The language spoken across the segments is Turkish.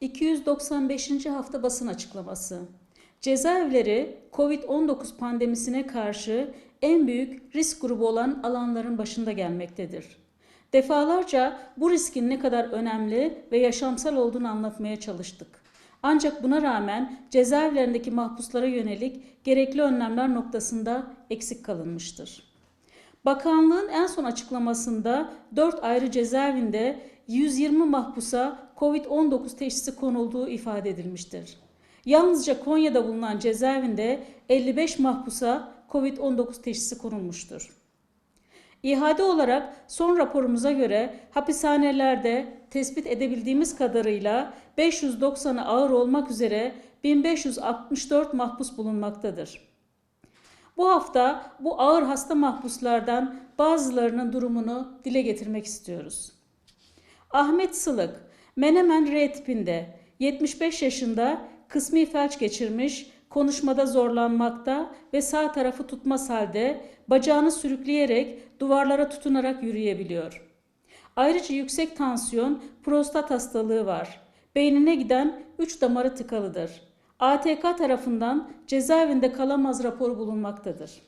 295. hafta basın açıklaması. Cezaevleri COVID-19 pandemisine karşı en büyük risk grubu olan alanların başında gelmektedir. Defalarca bu riskin ne kadar önemli ve yaşamsal olduğunu anlatmaya çalıştık. Ancak buna rağmen cezaevlerindeki mahpuslara yönelik gerekli önlemler noktasında eksik kalınmıştır. Bakanlığın en son açıklamasında 4 ayrı cezaevinde 120 mahpusa COVID-19 teşhisi konulduğu ifade edilmiştir. Yalnızca Konya'da bulunan cezaevinde 55 mahpusa COVID-19 teşhisi konulmuştur. İhade olarak son raporumuza göre hapishanelerde tespit edebildiğimiz kadarıyla 590'ı ağır olmak üzere 1564 mahpus bulunmaktadır. Bu hafta bu ağır hasta mahpuslardan bazılarının durumunu dile getirmek istiyoruz. Ahmet Sılık, Menemen R tipinde 75 yaşında kısmi felç geçirmiş, konuşmada zorlanmakta ve sağ tarafı tutmaz halde bacağını sürükleyerek duvarlara tutunarak yürüyebiliyor. Ayrıca yüksek tansiyon, prostat hastalığı var. Beynine giden 3 damarı tıkalıdır. ATK tarafından cezaevinde kalamaz raporu bulunmaktadır.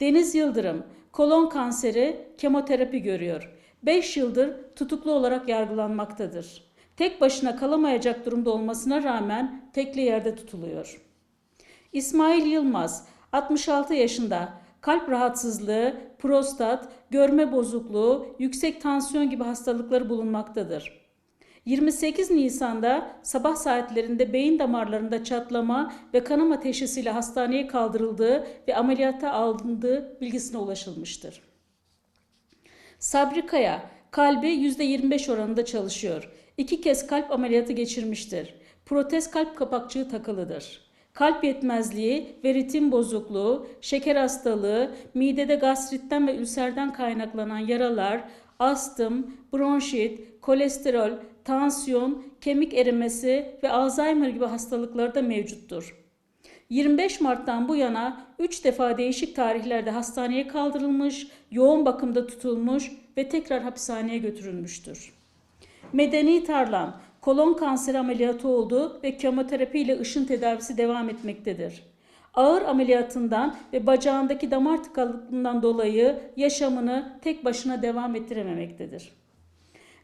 Deniz Yıldırım, kolon kanseri, kemoterapi görüyor. 5 yıldır tutuklu olarak yargılanmaktadır. Tek başına kalamayacak durumda olmasına rağmen tekli yerde tutuluyor. İsmail Yılmaz, 66 yaşında, kalp rahatsızlığı, prostat, görme bozukluğu, yüksek tansiyon gibi hastalıkları bulunmaktadır. 28 Nisan'da sabah saatlerinde beyin damarlarında çatlama ve kanama teşhisiyle hastaneye kaldırıldığı ve ameliyata alındığı bilgisine ulaşılmıştır. Sabri Kaya, kalbi %25 oranında çalışıyor. İki kez kalp ameliyatı geçirmiştir. Protez kalp kapakçığı takılıdır. Kalp yetmezliği ve ritim bozukluğu, şeker hastalığı, midede gastritten ve ülserden kaynaklanan yaralar, astım, bronşit, kolesterol, tansiyon, kemik erimesi ve Alzheimer gibi hastalıkları da mevcuttur. 25 Mart'tan bu yana 3 defa değişik tarihlerde hastaneye kaldırılmış, yoğun bakımda tutulmuş ve tekrar hapishaneye götürülmüştür. Medeni Tarlan, kolon kanseri ameliyatı oldu ve kemoterapi ile ışın tedavisi devam etmektedir. Ağır ameliyatından ve bacağındaki damar tıkanıklığından dolayı yaşamını tek başına devam ettirememektedir.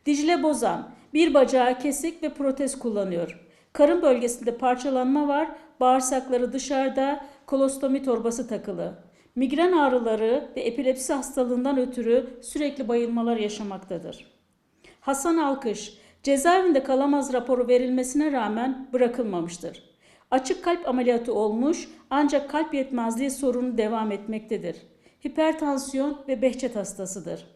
Dicle Bozan, bir bacağı kesik ve protez kullanıyor. Karın bölgesinde parçalanma var, bağırsakları dışarıda, kolostomi torbası takılı. Migren ağrıları ve epilepsi hastalığından ötürü sürekli bayılmalar yaşamaktadır. Hasan Alkış, cezaevinde kalamaz raporu verilmesine rağmen bırakılmamıştır. Açık kalp ameliyatı olmuş ancak kalp yetmezliği sorunu devam etmektedir. Hipertansiyon ve behçet hastasıdır.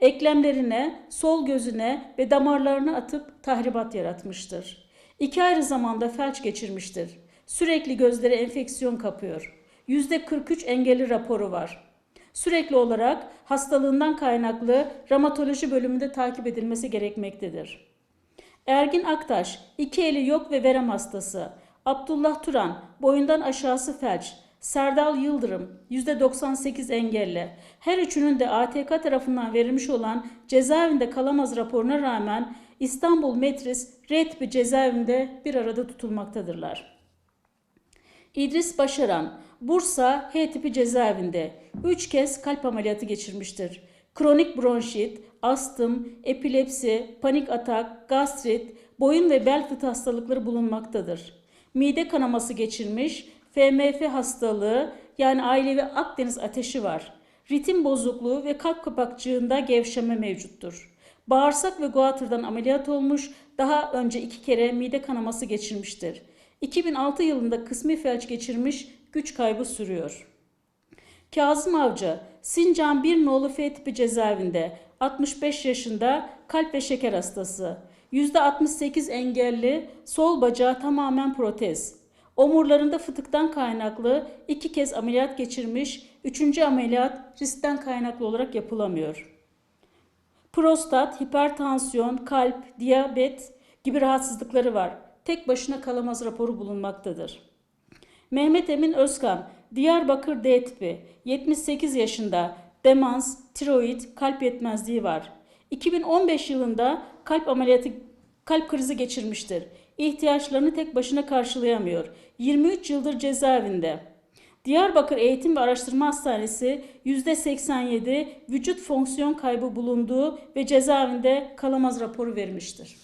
Eklemlerine, sol gözüne ve damarlarına atıp tahribat yaratmıştır. İki ayrı zamanda felç geçirmiştir. Sürekli gözleri enfeksiyon kapıyor. %43 engelli raporu var. Sürekli olarak hastalığından kaynaklı ramatoloji bölümünde takip edilmesi gerekmektedir. Ergin Aktaş, iki eli yok ve verem hastası. Abdullah Turan, boyundan aşağısı felç. Serdal Yıldırım, %98 engelli. Her üçünün de ATK tarafından verilmiş olan cezaevinde kalamaz raporuna rağmen İstanbul Metris Red bir cezaevinde bir arada tutulmaktadırlar. İdris Başaran, Bursa H tipi cezaevinde 3 kez kalp ameliyatı geçirmiştir. Kronik bronşit, astım, epilepsi, panik atak, gastrit, boyun ve bel fıtığı hastalıkları bulunmaktadır. Mide kanaması geçirmiş, FMF hastalığı yani ailevi Akdeniz ateşi var. Ritim bozukluğu ve kalp kapakçığında gevşeme mevcuttur. Bağırsak ve guatırdan ameliyat olmuş, daha önce iki kere mide kanaması geçirmiştir. 2006 yılında kısmi felç geçirmiş, güç kaybı sürüyor. Kazım Avcı, Sincan 1 nolu F tipi cezaevinde, 65 yaşında, kalp ve şeker hastası. %68 engelli, sol bacağı tamamen protez. Omurlarında fıtıktan kaynaklı iki kez ameliyat geçirmiş, üçüncü ameliyat riskten kaynaklı olarak yapılamıyor. Prostat, hipertansiyon, kalp, diyabet gibi rahatsızlıkları var. Tek başına kalamaz raporu bulunmaktadır. Mehmet Emin Özkan, Diyarbakır D tipi, 78 yaşında, demans, tiroid, kalp yetmezliği var. 2015 yılında kalp ameliyatı Kalp krizi geçirmiştir. İhtiyaçlarını tek başına karşılayamıyor. 23 yıldır cezaevinde. Diyarbakır Eğitim ve Araştırma Hastanesi %87 vücut fonksiyon kaybı bulunduğu ve cezaevinde kalamaz raporu vermiştir.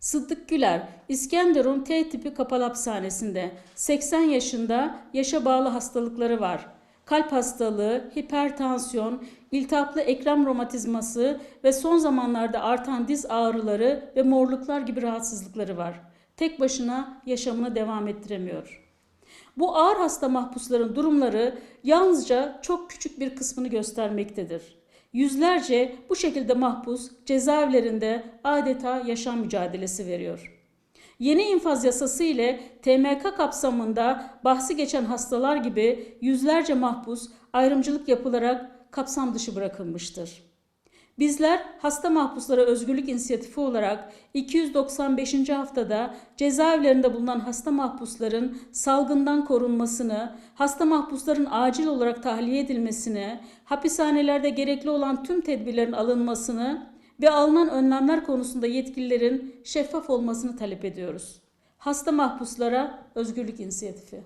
Sıddık Güler, İskenderun T tipi kapalı hapishanesinde 80 yaşında yaşa bağlı hastalıkları var. Kalp hastalığı, hipertansiyon, iltihaplı eklem romatizması ve son zamanlarda artan diz ağrıları ve morluklar gibi rahatsızlıkları var. Tek başına yaşamını devam ettiremiyor. Bu ağır hasta mahpusların durumları yalnızca çok küçük bir kısmını göstermektedir. Yüzlerce bu şekilde mahpus cezaevlerinde adeta yaşam mücadelesi veriyor. Yeni infaz yasası ile TMK kapsamında bahsi geçen hastalar gibi yüzlerce mahpus ayrımcılık yapılarak kapsam dışı bırakılmıştır. Bizler hasta mahpuslara özgürlük inisiyatifi olarak 295. haftada cezaevlerinde bulunan hasta mahpusların salgından korunmasını, hasta mahpusların acil olarak tahliye edilmesini, hapishanelerde gerekli olan tüm tedbirlerin alınmasını ve alınan önlemler konusunda yetkililerin şeffaf olmasını talep ediyoruz. Hasta mahpuslara özgürlük inisiyatifi.